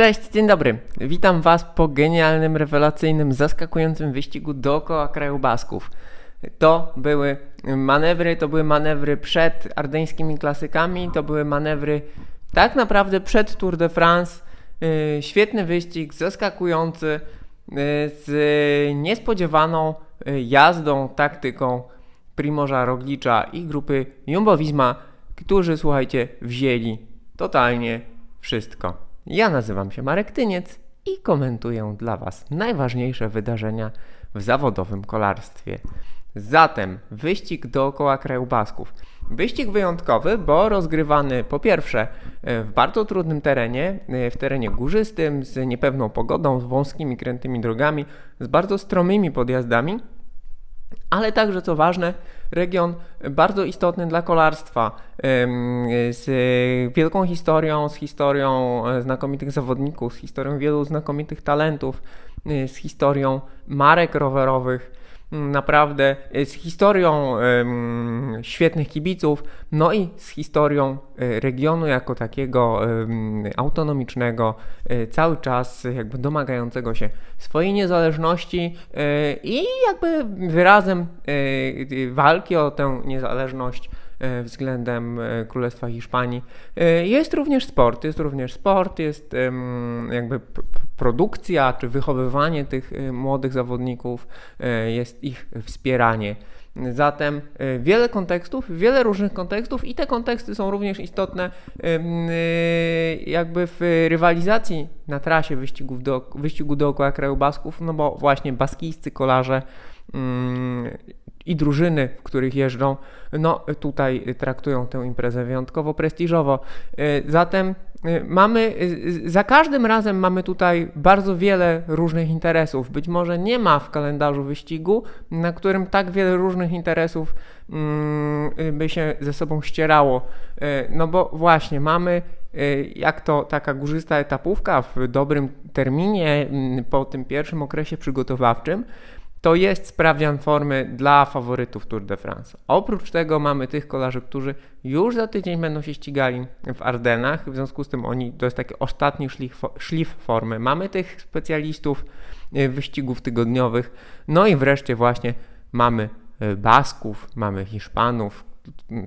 Cześć, dzień dobry. Witam Was po genialnym, rewelacyjnym, zaskakującym wyścigu dookoła kraju Basków. To były manewry, to były manewry przed ardeńskimi klasykami, to były manewry tak naprawdę przed Tour de France. Yy, Świetny wyścig, zaskakujący, yy, z niespodziewaną yy, jazdą, taktyką Primorza Roglicza i grupy Jumbo-Visma, którzy, słuchajcie, wzięli totalnie wszystko. Ja nazywam się Marek Tyniec i komentuję dla Was najważniejsze wydarzenia w zawodowym kolarstwie. Zatem wyścig dookoła kraju Basków. Wyścig wyjątkowy, bo rozgrywany po pierwsze e, w bardzo trudnym terenie, e, w terenie górzystym, z niepewną pogodą, z wąskimi, krętymi drogami, z bardzo stromymi podjazdami, ale także co ważne, region bardzo istotny dla kolarstwa, z wielką historią, z historią e, znakomitych zawodników, z historią wielu znakomitych talentów, e, z historią marek rowerowych. Naprawdę e, z historią świetnych kibiców, no i z historią e, regionu jako takiego autonomicznego, e, cały czas jakby domagającego się swojej niezależności i jakby wyrazem walki o tę niezależność względem Królestwa Hiszpanii. Jest również sport, jest również sport, jest jakby produkcja czy wychowywanie tych e, młodych zawodników, e, jest ich wspieranie. Zatem e, wiele kontekstów, wiele różnych kontekstów i te konteksty są również istotne jakby w rywalizacji na trasie wyścigów do, wyścigu dookoła kraju Basków, no bo właśnie baskijscy kolarze i drużyny, w których jeżdżą, no tutaj traktują tę imprezę wyjątkowo prestiżowo. Zatem mamy, e, za każdym razem mamy tutaj bardzo wiele różnych interesów. Być może nie ma w kalendarzu wyścigu, na którym tak wiele różnych interesów mm, by się ze sobą ścierało. No bo właśnie mamy jak to taka górzysta etapówka w dobrym terminie mm, po tym pierwszym okresie przygotowawczym, to jest sprawdzian formy dla faworytów Tour de France. Oprócz tego mamy tych kolarzy, którzy już za tydzień będą się ścigali w Ardenach, w związku z tym oni, to jest taki ostatni szlif, formy. Mamy tych specjalistów e, wyścigów tygodniowych, no i wreszcie właśnie mamy e, Basków, mamy Hiszpanów,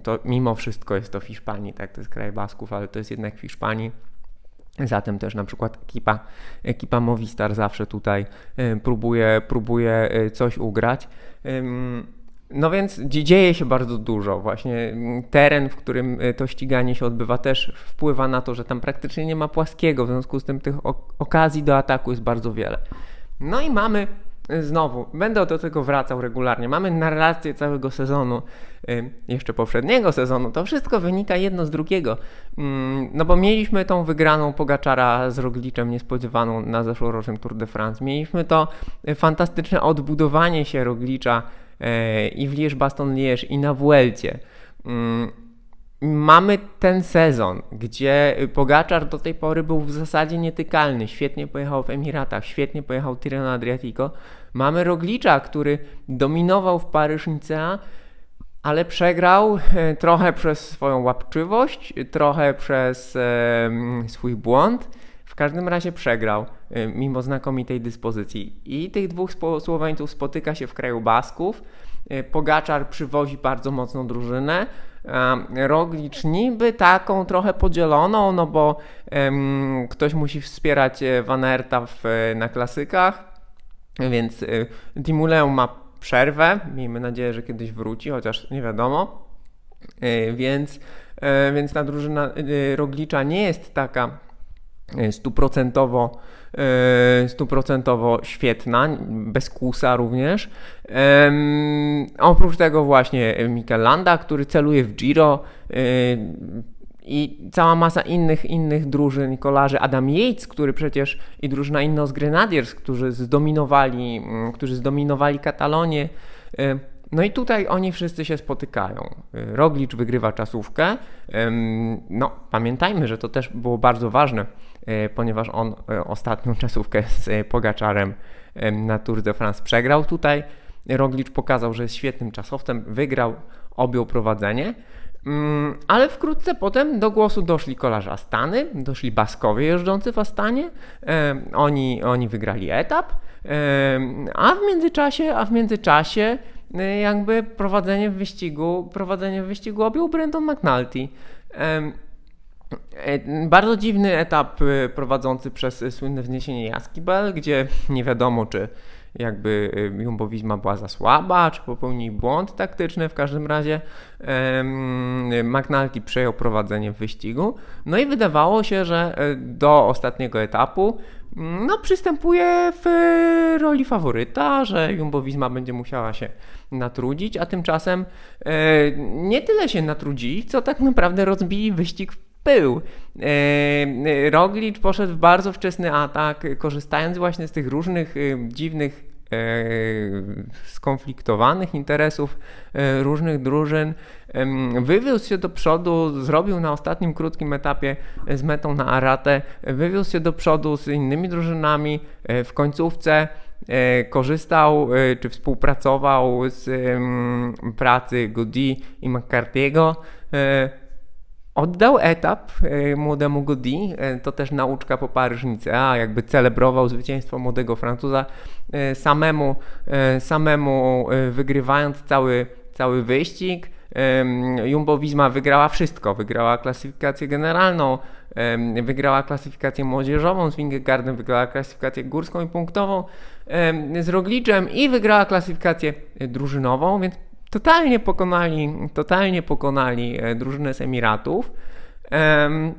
to mimo wszystko jest to Hiszpanii, tak, to jest kraj Basków, ale to jest jednak Hiszpanii. Zatem też na przykład ekipa, ekipa Movistar zawsze tutaj e, próbuje, próbuje e, coś ugrać. No więc dzie- dzieje się bardzo dużo. Właśnie teren, w którym e, to ściganie się odbywa, też wpływa na to, że tam praktycznie nie ma płaskiego, w związku z tym tych ok- okazji do ataku jest bardzo wiele. No i mamy znowu, będę do tego wracał regularnie. Mamy narrację całego sezonu, y, jeszcze poprzedniego sezonu. To wszystko wynika jedno z drugiego. Mm, No bo mieliśmy tą wygraną Pogaczara z Rogliczem niespodziewaną na zeszłorocznym Tour de France. Mieliśmy to y, fantastyczne odbudowanie się Roglicza i w Liège-Baston-Liège i na Vuelcie. Mamy ten sezon, gdzie Pogaczar do tej pory był w zasadzie nietykalny. Świetnie pojechał w Emiratach, świetnie pojechał Tirreno Adriatico. Mamy Roglicza, który dominował w Paryż-Nicea, ale przegrał e, trochę przez swoją łapczywość, trochę przez e, swój błąd. W każdym razie przegrał, e, mimo znakomitej dyspozycji. I tych dwóch Słoweńców spotyka się w kraju Basków. E, Pogaczar przywozi bardzo mocną drużynę. E, Roglicz niby taką trochę podzieloną, no bo em, ktoś musi wspierać e, Van Aerta w, e, na klasykach, więc Dimuleum ma przerwę. Miejmy nadzieję, że kiedyś wróci, chociaż nie wiadomo. Więc, więc ta drużyna Roglicza nie jest taka stuprocentowo, y, stuprocentowo świetna, bez kusa również. Oprócz tego właśnie Mikel Landa, który celuje w Giro y, i cała masa innych, innych drużyn, kolarzy. Adam Yates, który przecież i drużyna Innos Grenadiers, którzy zdominowali, którzy zdominowali Katalonię. No i tutaj oni wszyscy się spotykają. Y, Roglicz wygrywa czasówkę. No, pamiętajmy, że to też było bardzo ważne, y, ponieważ on y, ostatnią czasówkę z Pogaczarem na Tour de France przegrał tutaj. Roglicz pokazał, że jest świetnym czasowcem, wygrał, objął prowadzenie. Ale wkrótce potem do głosu doszli kolarze Astany, doszli Baskowie jeżdżący w Astanie. Oni, oni wygrali etap, a w międzyczasie, a w międzyczasie jakby prowadzenie w wyścigu, prowadzenie w wyścigu objął Brendan McNulty. E, bardzo dziwny etap e, prowadzący przez słynne wzniesienie Jaskibel, gdzie nie wiadomo, czy jakby y, Jumbo była za słaba, czy popełnili błąd taktyczny. W każdym razie McNulty przejął prowadzenie w wyścigu. No i wydawało się, że do ostatniego etapu mm, no, przystępuje w roli faworyta, że Jumbo będzie musiała się natrudzić, a tymczasem e, nie tyle się natrudzili, co tak naprawdę rozbili wyścig w pył. E, Roglic poszedł w bardzo wczesny atak, korzystając właśnie z tych różnych dziwnych skonfliktowanych interesów różnych drużyn. Wywiózł się do przodu, zrobił na ostatnim krótkim etapie z metą na Aratę, wywiózł się do przodu z innymi drużynami. W końcówce korzystał czy współpracował z pracy Goody i McCarthy'ego Oddał etap e, młodemu Godi, e, to też nauczka po Paryżnicy, a jakby celebrował zwycięstwo młodego Francuza e, samemu, samemu wygrywając cały, cały wyścig. Jumbo Visma wygrała wszystko, wygrała klasyfikację generalną, wygrała klasyfikację młodzieżową z Wingegardem, wygrała klasyfikację górską i punktową z Rogliczem i wygrała klasyfikację drużynową, więc totalnie pokonali, totalnie pokonali e, drużynę z Emiratów. Um,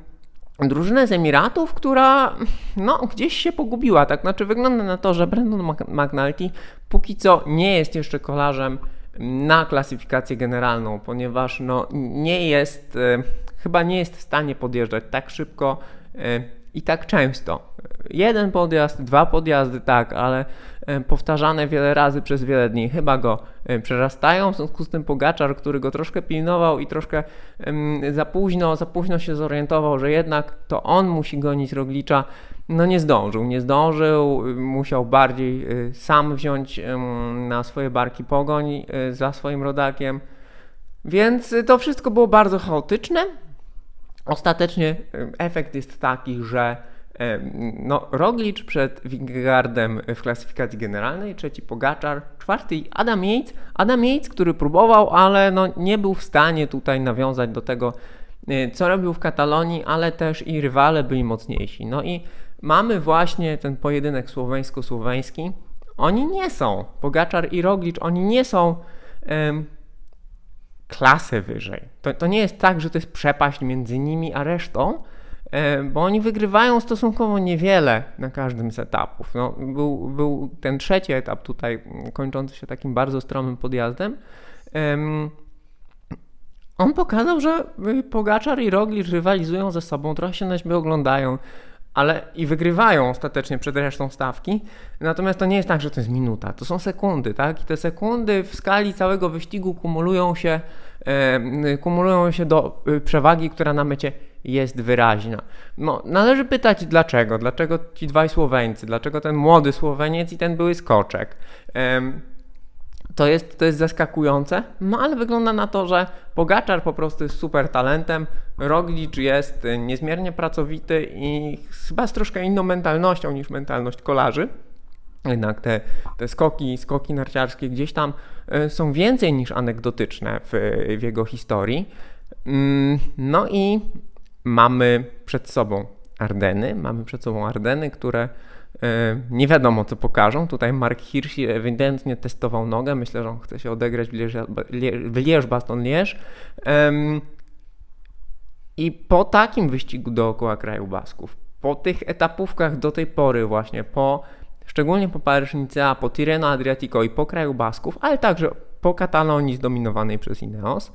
drużynę z Emiratów, która no, gdzieś się pogubiła. Tak znaczy, wygląda na to, że Brandon McNulty póki co nie jest jeszcze kolarzem na klasyfikację generalną, ponieważ no, nie jest, e, chyba nie jest w stanie podjeżdżać tak szybko e, i tak często. Jeden podjazd, dwa podjazdy, tak, ale e, powtarzane wiele razy przez wiele dni chyba go e, przerastają. W związku z tym Pogaczar, który go troszkę pilnował i troszkę za późno, za późno się zorientował, że jednak to on musi gonić Roglicza, no nie zdążył, nie zdążył, musiał bardziej e, sam wziąć na swoje barki pogoń za swoim rodakiem. Więc to wszystko było bardzo chaotyczne. Ostatecznie efekt jest taki, że no, Roglic przed Wingardem w klasyfikacji generalnej, trzeci Pogaczar, czwarty Adam Yates. Adam Yates, który próbował, ale no, nie był w stanie tutaj nawiązać do tego, e, co robił w Katalonii, ale też i rywale byli mocniejsi. No i mamy właśnie ten pojedynek słoweńsko-słoweński. Oni nie są, Pogaczar i Roglic, oni nie są klasę wyżej. To, to nie jest tak, że to jest przepaść między nimi a resztą, E, bo oni wygrywają stosunkowo niewiele na każdym z etapów. No, był, był ten trzeci etap tutaj, kończący się takim bardzo stromym podjazdem. On pokazał, że Pogaczar i Roglic rywalizują ze sobą, trochę się na siebie oglądają, ale i wygrywają ostatecznie przed resztą stawki. Natomiast to nie jest tak, że to jest minuta, to są sekundy, tak? I te sekundy w skali całego wyścigu kumulują się, kumulują się do y, przewagi, która na mecie jest wyraźna. No, należy pytać dlaczego. Dlaczego ci dwaj Słoweńcy? Dlaczego ten młody Słoweniec i ten były skoczek? to jest, to jest zaskakujące, no ale wygląda na to, że Pogaczar po prostu jest super talentem, Roglic jest niezmiernie pracowity i chyba z troszkę inną mentalnością niż mentalność kolarzy. Jednak te, te skoki, skoki narciarskie gdzieś tam e, są więcej niż anegdotyczne w, w jego historii. Mm, no i mamy przed sobą Ardeny, mamy przed sobą Ardeny, które e, nie wiadomo co pokażą. Tutaj Mark Hirschi ewidentnie testował nogę. Myślę, że on chce się odegrać w Lierz-Baston-Lierz. I po takim wyścigu dookoła kraju Basków, po tych etapówkach do tej pory właśnie, po szczególnie po Paryż-Nicea, po Tirreno Adriatico i po kraju Basków, ale także po Katalonii zdominowanej przez Ineos,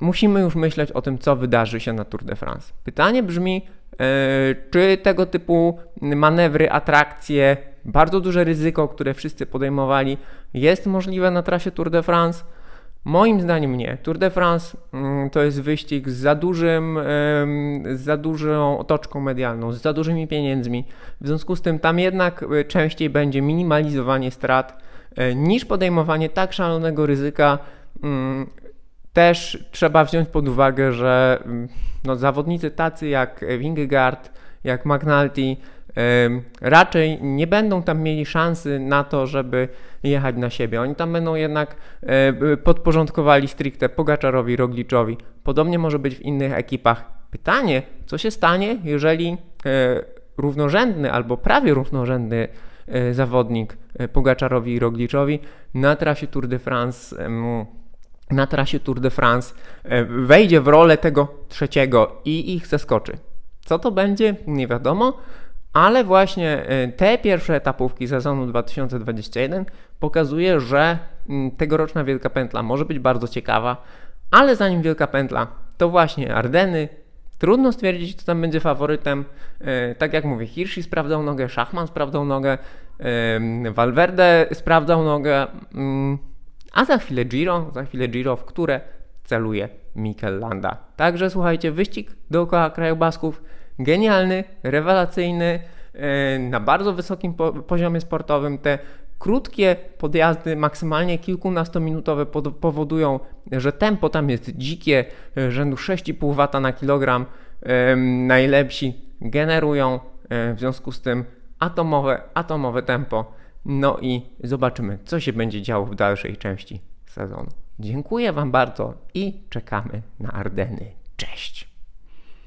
musimy już myśleć o tym, co wydarzy się na Tour de France. Pytanie brzmi, yy, czy tego typu manewry, atrakcje, bardzo duże ryzyko, które wszyscy podejmowali, jest możliwe na trasie Tour de France? Moim zdaniem nie. Tour de France yy, to jest wyścig z za dużym, z za dużą otoczką medialną, z za dużymi pieniędzmi. W związku z tym tam jednak częściej będzie minimalizowanie strat niż podejmowanie tak szalonego ryzyka też trzeba wziąć pod uwagę, że mm, no, zawodnicy tacy jak Wingegaard, jak McNulty raczej nie będą tam mieli szansy na to, żeby jechać na siebie. Oni tam będą jednak podporządkowali stricte Pogaczarowi, Rogliczowi. Podobnie może być w innych ekipach. Pytanie, co się stanie, jeżeli e, równorzędny albo prawie równorzędny e, zawodnik e, Pogaczarowi i Rogliczowi na trasie Tour de France na trasie Tour de France wejdzie w rolę tego trzeciego i ich zaskoczy. Co to będzie, nie wiadomo, ale właśnie e, te pierwsze etapówki sezonu 2021 pokazuje, że mm, tegoroczna Wielka Pętla może być bardzo ciekawa, ale zanim Wielka Pętla, to właśnie Ardeny. Trudno stwierdzić, kto tam będzie faworytem. E, Tak jak mówię, Hirschi sprawdzał nogę, Szachman sprawdzał nogę, em, Valverde sprawdzał nogę, mm, a za chwilę Giro, za chwilę Giro, w które celuje Mikel Landa. Także słuchajcie, wyścig dookoła kraju Basków, genialny, rewelacyjny, e, na bardzo wysokim po- poziomie sportowym. Te krótkie podjazdy, maksymalnie kilkunastominutowe, powodują, że tempo tam jest dzikie, e, rzędu 6,5 W na kilogram. Najlepsi generują e, w związku z tym atomowe, atomowe tempo. No i zobaczymy, co się będzie działo w dalszej części sezonu. Dziękuję Wam bardzo i czekamy na Ardeny. Cześć!